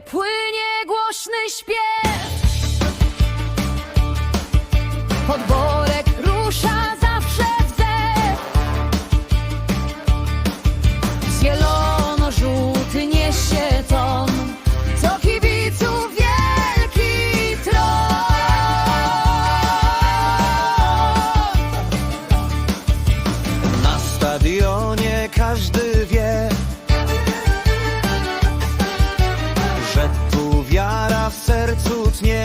płynie głośny śpiew. Podworek rusza zawsze w dech. Z cud nie